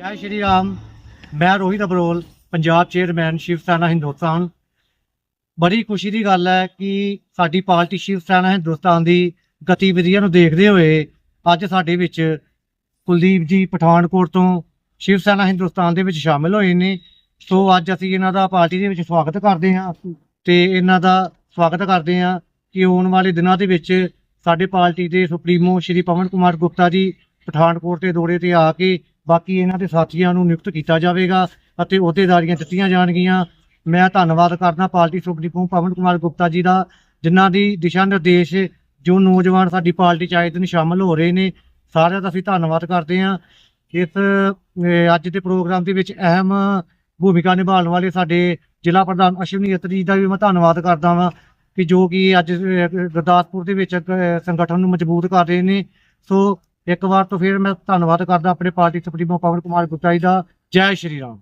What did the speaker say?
ਜੈ ਸ਼੍ਰੀ ਰਾਮ। ਮੈਂ ਰੋਹਿਤ ਅਬਰੋਲ, ਪੰਜਾਬ ਚੇਅਰਮੈਨ ਸ਼ਿਵ ਸੈਨਾ ਹਿੰਦੁਸਤਾਨ। ਬੜੀ ਖੁਸ਼ੀ ਦੀ ਗੱਲ ਹੈ ਕਿ ਸਾਡੀ ਪਾਰਟੀ ਸ਼ਿਵ ਸੈਨਾ ਹਿੰਦੁਸਤਾਨ ਦੀ ਗਤੀਵਿਧੀਆਂ ਨੂੰ ਦੇਖਦੇ ਹੋਏ ਅੱਜ ਸਾਡੇ ਵਿੱਚ ਕੁਲਦੀਪ ਜੀ ਪਠਾਨਕੋਟ ਤੋਂ ਸ਼ਿਵ ਸੈਨਾ ਹਿੰਦੁਸਤਾਨ ਦੇ ਵਿੱਚ ਸ਼ਾਮਿਲ ਹੋਏ ਨੇ। ਸੋ ਅੱਜ ਅਸੀਂ ਇਹਨਾਂ ਦਾ ਪਾਰਟੀ ਦੇ ਵਿੱਚ ਸਵਾਗਤ ਕਰਦੇ ਹਾਂ ਤੇ ਇਹਨਾਂ ਦਾ ਸਵਾਗਤ ਕਰਦੇ ਹਾਂ ਕਿ ਆਉਣ ਵਾਲੇ ਦਿਨਾਂ ਦੇ ਵਿੱਚ ਸਾਡੇ ਪਾਰਟੀ ਦੇ ਸੁਪਰੀਮੋ ਸ਼੍ਰੀ ਪਵਨ ਕੁਮਾਰ ਗੁਪਤਾ ਜੀ ਪਠਾਨਕੋਟ ਦੇ ਦੌਰੇ ਤੇ ਆ ਕੇ ਬਾਕੀ ਇਹਨਾਂ ਦੇ ਸਾਥੀਆਂ ਨੂੰ ਨਿਯੁਕਤ ਕੀਤਾ ਜਾਵੇਗਾ ਅਤੇ ਅਹੁਦੇਦਾਰੀਆਂ ਦਿੱਤੀਆਂ ਜਾਣਗੀਆਂ। ਮੈਂ ਧੰਨਵਾਦ ਕਰਦਾ ਪਾਰਟੀ ਸੁਪਰੀਮੋ ਪਵਨ ਕੁਮਾਰ ਗੁਪਤਾ ਜੀ ਦਾ, ਜਿਨ੍ਹਾਂ ਦੀ ਦਿਸ਼ਾ ਨਿਰਦੇਸ਼ ਜੋ ਨੌਜਵਾਨ ਸਾਡੀ ਪਾਰਟੀ ਚ ਆਏ ਦਿਨ ਸ਼ਾਮਲ ਹੋ ਰਹੇ ਨੇ। ਸਾਰਿਆਂ ਦਾ ਅਸੀਂ ਧੰਨਵਾਦ ਕਰਦੇ ਹਾਂ। ਇਸ ਅੱਜ ਦੇ ਪ੍ਰੋਗਰਾਮ ਦੇ ਵਿੱਚ ਅਹਿਮ ਭੂਮਿਕਾ ਨਿਭਾਉਣ ਵਾਲੇ ਸਾਡੇ ਜ਼ਿਲ੍ਹਾ ਪ੍ਰਧਾਨ ਅਸ਼ਵਨੀ ਅਤਰੀ ਦਾ ਵੀ ਮੈਂ ਧੰਨਵਾਦ ਕਰਦਾ ਹਾਂ ਕਿ ਜੋ ਕਿ ਅੱਜ ਗੁਰਦਾਸਪੁਰ ਦੇ ਵਿੱਚ ਸੰਗਠਨ ਨੂੰ ਮਜ਼ਬੂਤ ਕਰ ਰਹੇ ਨੇ। ਸੋ ਇੱਕ ਵਾਰ ਤੋਂ ਫਿਰ ਮੈਂ ਧੰਨਵਾਦ ਕਰਦਾ, ਆਪਣੇ ਪਾਰਟੀ ਸੁਪਰੀਮੋ ਪਵਨ ਕੁਮਾਰ ਗੁਪਤਾ ਜੀ ਦਾ। ਜੈ ਸ਼੍ਰੀ ਰਾਮ।